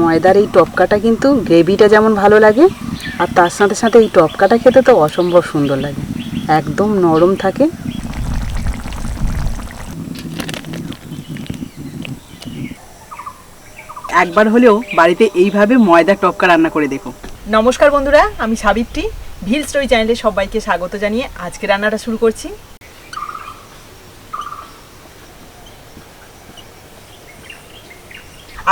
ময়দার এই টপকাটা কিন্তু গ্রেভিটা যেমন ভালো লাগে আর তার সাথে সাথে এই টপকাটা খেতে তো অসম্ভব সুন্দর লাগে। একদম নরম থাকে। একবার হলেও বাড়িতে এইভাবে ময়দা টপকা রান্না করে দেখো। নমস্কার বন্ধুরা আমি সাবিত্রী ভিল স্টোরি চ্যানেলে সবাইকে স্বাগত জানিয়ে আজকে রান্নাটা শুরু করছি।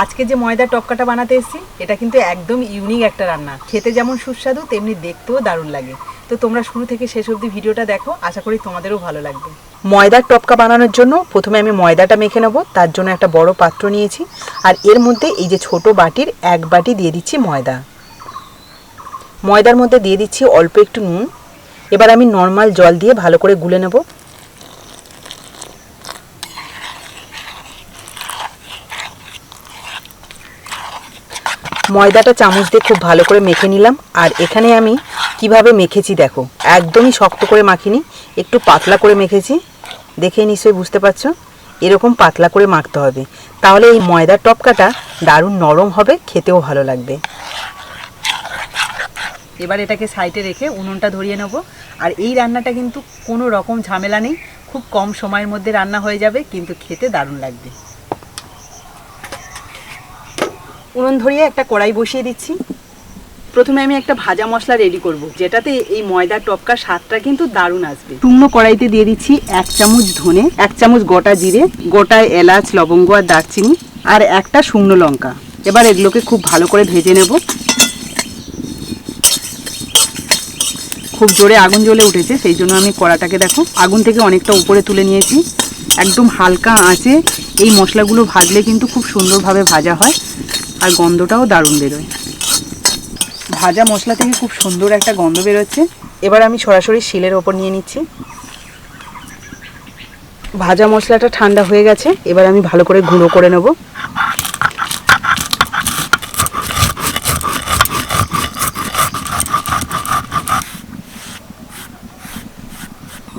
আজকে যে ময়দার টপকাটা বানাতে এসেছি, এটা কিন্তু একদম ইউনিক একটা রান্না। খেতে যেমন সুস্বাদু, তেমনি দেখতেও দারুণ লাগে। তো তোমরা শুরু থেকে শেষ অবধি ভিডিওটা দেখো, আশা করি তোমাদেরও ভালো লাগবে। ময়দার টপকা বানানোর জন্য প্রথমে আমি ময়দাটা মেখে নেব, তার জন্য একটা বড় পাত্র নিয়েছি, আর এর মধ্যে এই যে ছোট বাটির এক বাটি দিয়ে দিচ্ছি ময়দা। ময়দার মধ্যে দিয়ে দিচ্ছি অল্প একটু নুন। এবার আমি নর্মাল জল দিয়ে ভালো করে গুলে নেব। ময়দাটা চামচ দিয়ে খুব ভালো করে মেখে নিলাম। আর এখানে আমি কীভাবে মেখেছি দেখো, একদমই শক্ত করে মাখিনি, একটু পাতলা করে মেখেছি। দেখে নিশ্চয়ই বুঝতে পারছ, এরকম পাতলা করে মাখতে হবে। তাহলে এই ময়দার টপকাটা দারুণ নরম হবে, খেতেও ভালো লাগবে। এবার এটাকে সাইডে রেখে উনুনটা ধরিয়ে নেব। আর এই রান্নাটা কিন্তু কোনো রকম ঝামেলা নেই, খুব কম সময়ের মধ্যে রান্না হয়ে যাবে, কিন্তু খেতে দারুণ লাগবে। উনুন ধরিয়ে একটা কড়াই বসিয়ে দিচ্ছি। প্রথমে আমি একটা ভাজা মশলা রেডি করব, যেটাতে এই ময়দার টপকার স্বাদটা কিন্তু দারুণ আসবে। শুকনো কড়াইতে দিয়ে দিচ্ছি এক চামচ ধনে, এক চামচ গোটা জিরে, গোটা এলাচ, লবঙ্গ আর দারচিনি, আর একটা শুকনো লঙ্কা। এবার এগুলোকে খুব ভালো করে ভেজে নেব। খুব জোরে আগুন জ্বলে উঠেছে, সেই জন্য আমি কড়াটাকে দেখো, আগুন থেকে অনেকটা উপরে তুলে নিয়েছি। একদম হালকা আঁচে এই মশলাগুলো ভাজলে কিন্তু খুব সুন্দরভাবে ভাজা হয়। আর গন্ধটাও দারুণ বেরোয়। ভাজা মশলা থেকে খুব সুন্দর একটা গন্ধ বেরোচ্ছে। এবার আমি সরাসরি শিলের ওপর নিয়ে নিচ্ছি। ভাজা মশলাটা ঠান্ডা হয়ে গেছে, এবার আমি ভালো করে গুঁড়ো করে নেব।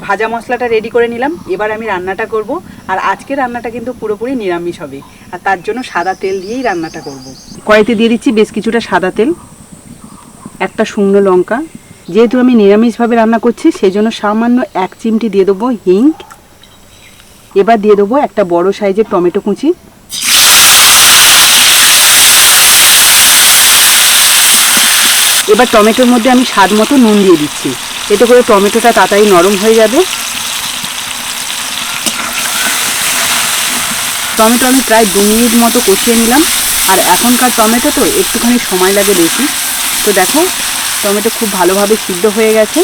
ভাজা মশলাটা রেডি করে নিলাম। এবার আমি রান্নাটা করব। আর আজকে রান্নাটা কিন্তু পুরোপুরি নিরামিষ হবে। আর তার জন্য সাদা তেল দিয়েই রান্নাটা করব। কড়াইতে দিয়ে দিচ্ছি বেশ কিছুটা সাদা তেল, একটা শুকনো লঙ্কা। যেহেতু আমি নিরামিষভাবে রান্না করছি সেই জন্য সামান্য এক চিমটি দিয়ে দেবো হিং। এবার দিয়ে দেবো একটা বড় সাইজের টমেটো কুচি। এবার টমেটোর মধ্যে আমি স্বাদ মতো নুন দিয়ে দিচ্ছি। এতে করে টমেটোটা তাড়াতাড়ি নরম হয়ে যাবে। টমেটো আমি প্রায় দু মিনিট মতো কষিয়ে নিলাম। আর এখনকার টমেটো তো একটুখানি সময় লাগে বেশি। তো দেখো, টমেটো খুব ভালোভাবে সিদ্ধ হয়ে গেছে।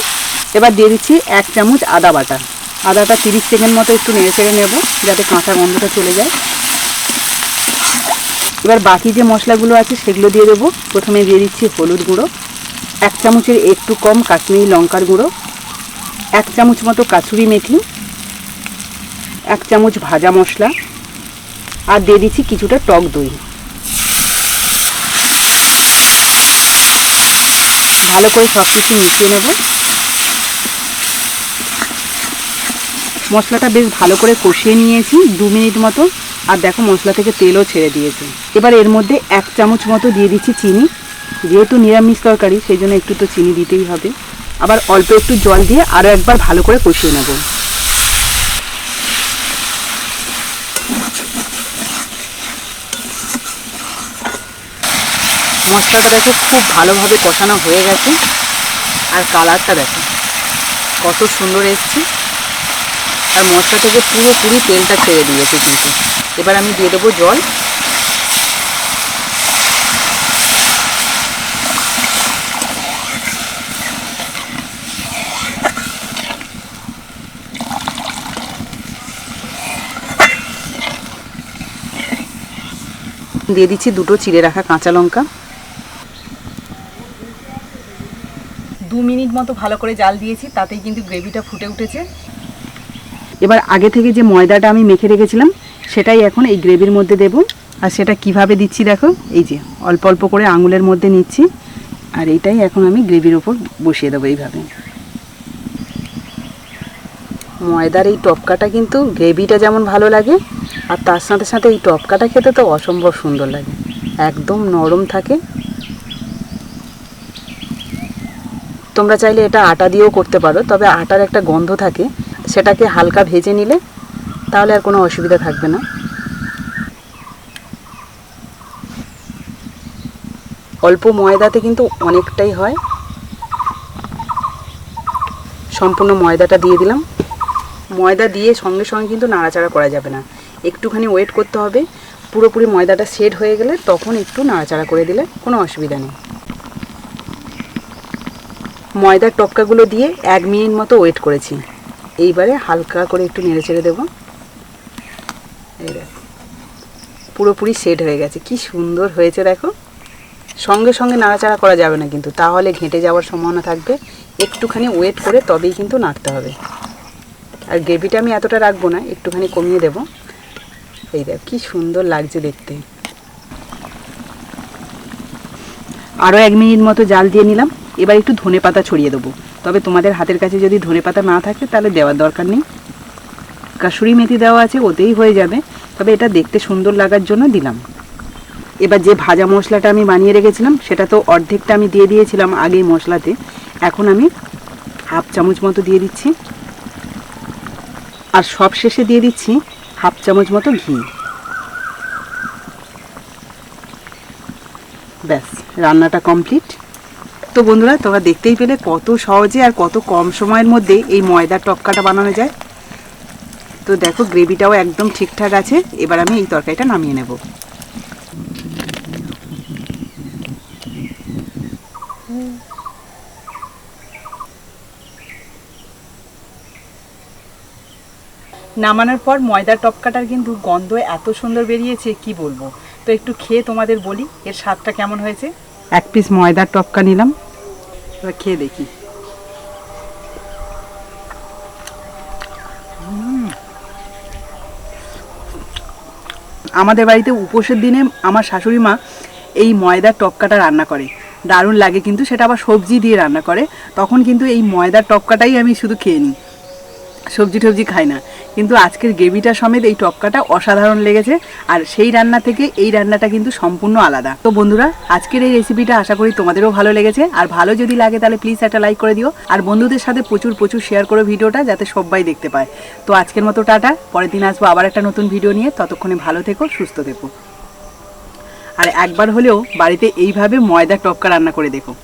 এবার দিয়ে দিচ্ছি এক চামচ আদা বাটা। আদাটা তিরিশ সেকেন্ড মতো একটু নেড়ে চেড়ে নেব, যাতে কাঁচা গন্ধটা চলে যায়। এবার বাকি যে মশলাগুলো আছে সেগুলো দিয়ে দেবো। প্রথমে দিয়ে দিচ্ছি হলুদ গুঁড়ো। এক চামচের একটু কম কাশ্মীরি লঙ্কার গুঁড়ো, এক চামচ মতো কাসুরি মেথি, এক চামচ ভাজা মশলা আর দিয়ে দিচ্ছি কিছুটা টক দই। ভালো করে সব কিছু মিশিয়ে নেব। মশলাটা বেশ ভালো করে কষিয়ে নিয়েছি দু মিনিট মতো। আর দেখো মশলা থেকে তেলও ছেড়ে দিয়েছে। এবার এর মধ্যে এক চামচ মতো দিয়ে দিচ্ছি চিনি। যেহেতু নিরামিষ তরকারি, সেই জন্য একটু তো চিনি দিতেই হবে। আবার অল্প একটু জল দিয়ে আরও একবার ভালো করে কষিয়ে নেব। মশলাটা দেখো, খুব ভালোভাবে কষানো হয়ে গেছে। আর কালারটা দেখো, কত সুন্দর এসছে। আর মশলা থেকে পুরোপুরি তেলটা ছেড়ে দিয়েছে কিন্তু। এবার আমি দিয়ে দেবো জল। দিয়ে দিচ্ছি দুটো চিড়ে রাখা কাঁচা লঙ্কা। দু মিনিট মতো ভালো করে জাল দিয়েছি তাতেই কিন্তু গ্রেভিটা ফুটে উঠেছে। এবার আগে থেকে যে ময়দাটা আমি মেখে রেখেছিলাম সেটাই এখন এই গ্রেভির মধ্যে দেব। আর সেটা কীভাবে দিচ্ছি দেখো এই যে অল্প অল্প করে আঙুলের মধ্যে নিচ্ছি। আর এইটাই এখন আমি গ্রেভির ওপর বসিয়ে দেবো এইভাবে। ময়দার এই টপকাটা কিন্তু গ্রেভিটা যেমন ভালো লাগে আর তার সাথে সাথে এই টপকাটা খেতে তো অসম্ভব সুন্দর লাগে। একদম নরম থাকে। তোমরা চাইলে এটা আটা দিয়েও করতে পারো, তবে আটার একটা গন্ধ থাকে। সেটাকে হালকা ভেজে নিলে তাহলে আর কোনো অসুবিধা থাকবে না। অল্প ময়দাতে কিন্তু অনেকটাই হয়। সম্পূর্ণ ময়দাটা দিয়ে দিলাম। ময়দা দিয়ে সঙ্গে সঙ্গে কিন্তু নাড়াচাড়া করা যাবে না। একটুখানি ওয়েট করতে হবে। পুরোপুরি ময়দাটা সেট হয়ে গেলে তখন একটু নাড়াচাড়া করে দিলে কোনো অসুবিধা নেই। ময়দার টপকাগুলো দিয়ে এক মিনিট মতো ওয়েট করেছি। এইবারে হালকা করে একটু নেড়ে চেড়ে দেবো। এই পুরোপুরি সেট হয়ে গেছে। কি সুন্দর হয়েছে দেখো। সঙ্গে সঙ্গে নাড়াচাড়া করা যাবে না কিন্তু, তাহলে ঘেঁটে যাওয়ার সম্ভাবনা থাকবে। একটুখানি ওয়েট করে তবেই কিন্তু নাড়তে হবে। আর গ্রেভিটা আমি এতটা রাখব না, একটুখানি কমিয়ে দেবো। এই দেখ, কি সুন্দর লাগছে দেখতে। আরও এক মিনিট মতো জাল দিয়ে নিলাম, এবার একটু ধনে পাতা ছড়িয়ে দেবো। তবে তোমাদের হাতের কাছে যদি ধনে পাতা না থাকে, তাহলে দেওয়ার দরকার নেই। কাসুরি মেথি দেওয়া আছে, ওতেই হয়ে যাবে। তবে এটা দেখতে সুন্দর লাগার জন্য দিলাম। এবার যে ভাজা মশলাটা আমি বানিয়ে রেখেছিলাম, সেটা তো অর্ধেকটা আমি দিয়ে দিয়েছিলাম আগেই মশলাতে। এখন আমি হাফ চামচ মতো দিয়ে দিচ্ছি। আর সব শেষে দিয়ে দিচ্ছি হাফ চামচ মতো ঘি। ব্যাস, রান্নাটা কমপ্লিট তো বন্ধুরা, তোমরা দেখতেই পেলে কত সহজে আর কত কম সময়ের মধ্যে এই ময়দার টপকাটা বানানো যায়। তো দেখো গ্রেভিটাও একদম ঠিকঠাক আছে। এবার আমি এই তরকারিটা নামিয়ে নেব। নামানোর পর ময়দার টপকাটার কিন্তু গন্ধ এত সুন্দর বেরিয়েছে, কি বলব? তো একটু খেয়ে তোমাদের বলি, এর স্বাদটা কেমন হয়েছে? এক পিস ময়দার টপকা নিলাম। এবার খেয়ে দেখি। আমাদের বাড়িতে উপোসের দিনে আমার শাশুড়ি মা এই ময়দার টপকাটা রান্না করে। দারুণ লাগে কিন্তু, সেটা আবার সবজি দিয়ে রান্না করে। তখন কিন্তু এই ময়দার টপকাটাই আমি শুধু খেয়ে নিই। সবজি টবজি খাই না। কিন্তু আজকের গ্রেভিটা সমেত এই টপকাটা অসাধারণ লেগেছে আর সেই রান্না থেকে এই রান্নাটা কিন্তু সম্পূর্ণ আলাদা। তো বন্ধুরা, আজকের এই রেসিপিটা আশা করি তোমাদেরও ভালো লেগেছে। আর ভালো যদি লাগে তাহলে প্লিজ একটা লাইক করে দিও। আর বন্ধুদের সাথে প্রচুর প্রচুর শেয়ার করো ভিডিওটা যাতে সবাই দেখতে পায়। তো আজকের মতো টাটা। পরের দিন আসব আবার একটা নতুন ভিডিও নিয়ে। ততক্ষণে ভালো থেকো, সুস্থ থেকো। আর একবার হলেও বাড়িতে এইভাবে ময়দা টপকা রান্না করে দেখো।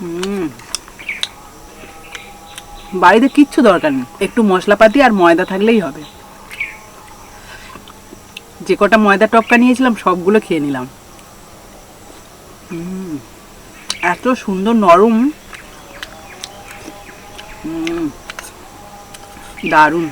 হুম। বাড়িতে কিচ্ছু দরকার নেই। একটু মশলাপাতি আর ময়দা থাকলেই হবে। যে কটা ময়দা টপকা নিয়েছিলাম, সবগুলো খেয়ে নিলাম। এত সুন্দর নরম। দারুণ।